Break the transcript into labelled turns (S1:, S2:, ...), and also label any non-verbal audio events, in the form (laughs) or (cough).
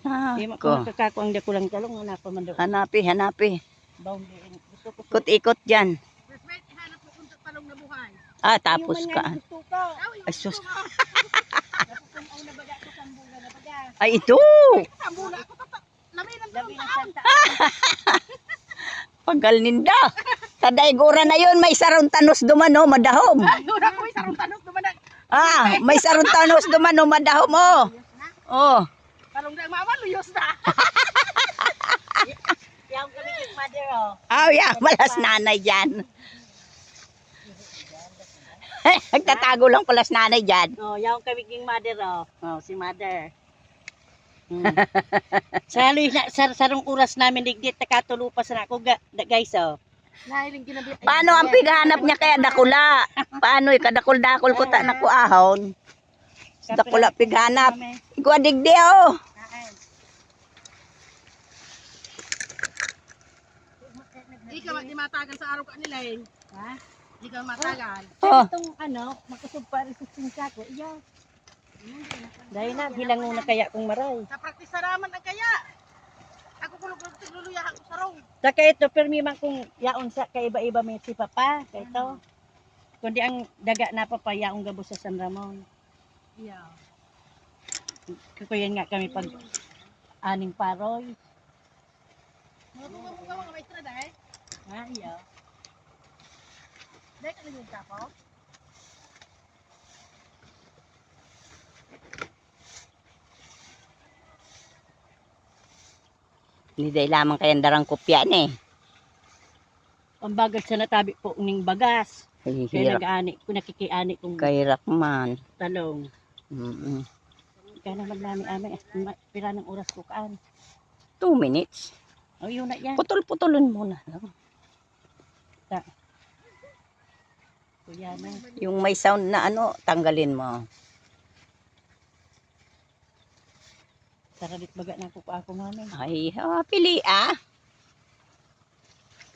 S1: Ah,
S2: Di mo
S1: ko.
S2: ko kakako ang dakulang talong nga napa man do.
S1: Hanapi, hanapi.
S2: Boundary. Gusto ko.
S1: Ikot-ikot dyan.
S3: Wait, ihanap ko kung talong na buhay.
S1: Ah, tapos
S2: man
S1: ka.
S2: gusto ko.
S1: Ay, sus. (laughs)
S2: Napupunaw na baga ko sambunga na baga.
S1: Ay, ito.
S3: Sambula ko tata. Labi ng
S2: Labi
S3: talong
S2: ng
S3: taan.
S2: santa. (laughs)
S1: Pagal ninda. Sa daigura na yun, may saruntanos dumano, madahom.
S3: Ayun ako may sarong tanong na.
S1: Ah, may saruntanos dumano, madahom, oh. Oh.
S3: Talong na mama, luyos na. (laughs)
S2: Yang kami kay mother oh.
S1: Ah, yeah, malas nanay dyan. (laughs) Nagtatago lang pala si nanay dyan.
S2: Oh, yang kami king mother oh. Oh, si mother. Hmm. (laughs) sa halos na sar sarong oras namin digdit nakatulupas na ako guys oh.
S3: Nahiling ginabi. Ay,
S1: Paano ang pighanap niya kaya dakula? Paano ikadakul-dakol ko ta naku ahon? Dakula pighanap. Ikaw digdi oh.
S3: Di ka di matagal sa araw ka nila eh.
S2: Ha?
S3: Di ka matagal.
S1: Oh.
S2: Itong ano, makusog pa resistensya ko. Iya. Dahil na, bilang na kaya kong maray.
S3: Sa praktis sa raman ang kaya. Ako kulog kulog tigluluyahan ko sa raw.
S2: Saka ito, permi man kung yaon sa kaiba-iba may si Papa. Kaya ito. Kundi ang daga na Papa, yaong gabo sa San Ramon.
S3: Yeah.
S2: Kukuyan nga kami pag aning paroy.
S3: Mga mga mga maestra dahil.
S2: Ha, iya.
S3: Dahil ka naging kapo.
S1: Hindi dahil lamang kayang darang kopya ni.
S2: Ang bagal sa natabi po ning bagas.
S1: Ay,
S2: Kaya
S1: hirap.
S2: nag-ani, kung nakikiani kong
S1: Kahirap man.
S2: talong.
S1: Mm-mm.
S2: Kaya naman namin amin, eh, pira ng oras ko kaan.
S1: Two minutes.
S2: O yun na yan.
S1: Putol-putulin muna.
S2: Kuya na.
S1: Yung may sound na ano, tanggalin mo.
S2: Sarabit baga na ko pa ako mami.
S1: Ay, ah, pili ah.